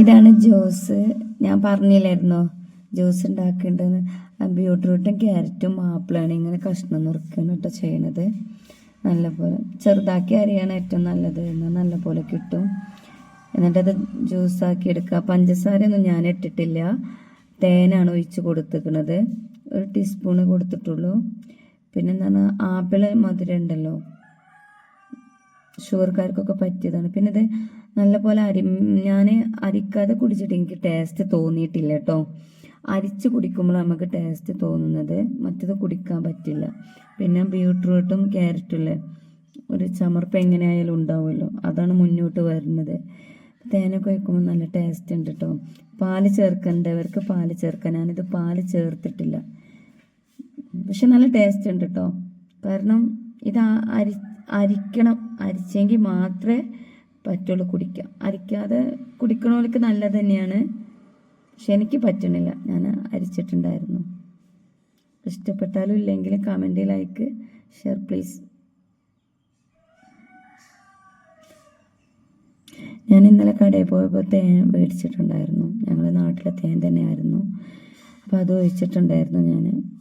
ഇതാണ് ജ്യൂസ്. ഞാൻ പറഞ്ഞില്ലായിരുന്നോ? ജ്യൂസ് ഉണ്ടാക്കേണ്ടത്. ബീട്രൂട്ടും ക്യാരറ്റും ആപ്പിളാണ് ഇങ്ങനെ കഷ്ണം നുറുക്കാണ് കേട്ടോ ചെയ്യണത്. നല്ലപോലെ ചെറുതാക്കി അരിയാണ് ഏറ്റവും നല്ലത്. എന്നാൽ നല്ലപോലെ കിട്ടും. എന്നിട്ടത് ജ്യൂസാക്കി എടുക്കുക. പഞ്ചസാരയൊന്നും ഞാൻ ഇട്ടിട്ടില്ല. തേനാണ് ഒഴിച്ച് കൊടുത്തിരിക്കുന്നത് ഒരു ടീസ്പൂണ് കൊടുത്തിട്ടുള്ളൂ. പിന്നെന്താണ് ആപ്പിൾ മധുരം ഉണ്ടല്ലോ. ഷുഗർക്കാർക്കൊക്കെ പറ്റിയതാണ്. പിന്നെ ഇത് നല്ലപോലെ അരി ഞാൻ അരിക്കാതെ കുടിച്ചിട്ട് എനിക്ക് ടേസ്റ്റ് തോന്നിയിട്ടില്ല കേട്ടോ അരിച്ച് കുടിക്കുമ്പോൾ നമുക്ക് ടേസ്റ്റ് തോന്നുന്നത്. മറ്റത് കുടിക്കാൻ പറ്റില്ല. പിന്നെ ബീട്രൂട്ടും ക്യാരറ്റും ഒരു ചമർപ്പ് എങ്ങനെയായാലും ഉണ്ടാവുമല്ലോ. അതാണ് മുന്നോട്ട് വരുന്നത്. തേനൊക്കെ വയ്ക്കുമ്പോൾ നല്ല ടേസ്റ്റ് ഉണ്ട് കേട്ടോ പാൽ ചേർക്കേണ്ടവർക്ക് പാൽ ചേർക്കാൻ ഞാനിത് പാൽ ചേർത്തിട്ടില്ല. പക്ഷെ നല്ല ടേസ്റ്റ് ഉണ്ട് കേട്ടോ കാരണം ഇത് അരി അരിക്കണം. അരിച്ചെങ്കിൽ മാത്രമേ പറ്റുള്ളൂ കുടിക്കാം അരിക്കാതെ കുടിക്കണവർക്ക് നല്ലത് തന്നെയാണ്. പക്ഷെ എനിക്ക് പറ്റണില്ല. ഞാൻ അരിച്ചിട്ടുണ്ടായിരുന്നു. ഇഷ്ടപ്പെട്ടാലും ഇല്ലെങ്കിലും കമന്റ് ലൈക്ക് ഷെയർ പ്ലീസ് ഞാൻ ഇന്നലെ കടയിൽ പോയപ്പോൾ തേൻ മേടിച്ചിട്ടുണ്ടായിരുന്നു. ഞങ്ങളുടെ നാട്ടിലെ തേൻ തന്നെയായിരുന്നു. അപ്പോൾ അത് ഒഴിച്ചിട്ടുണ്ടായിരുന്നു ഞാൻ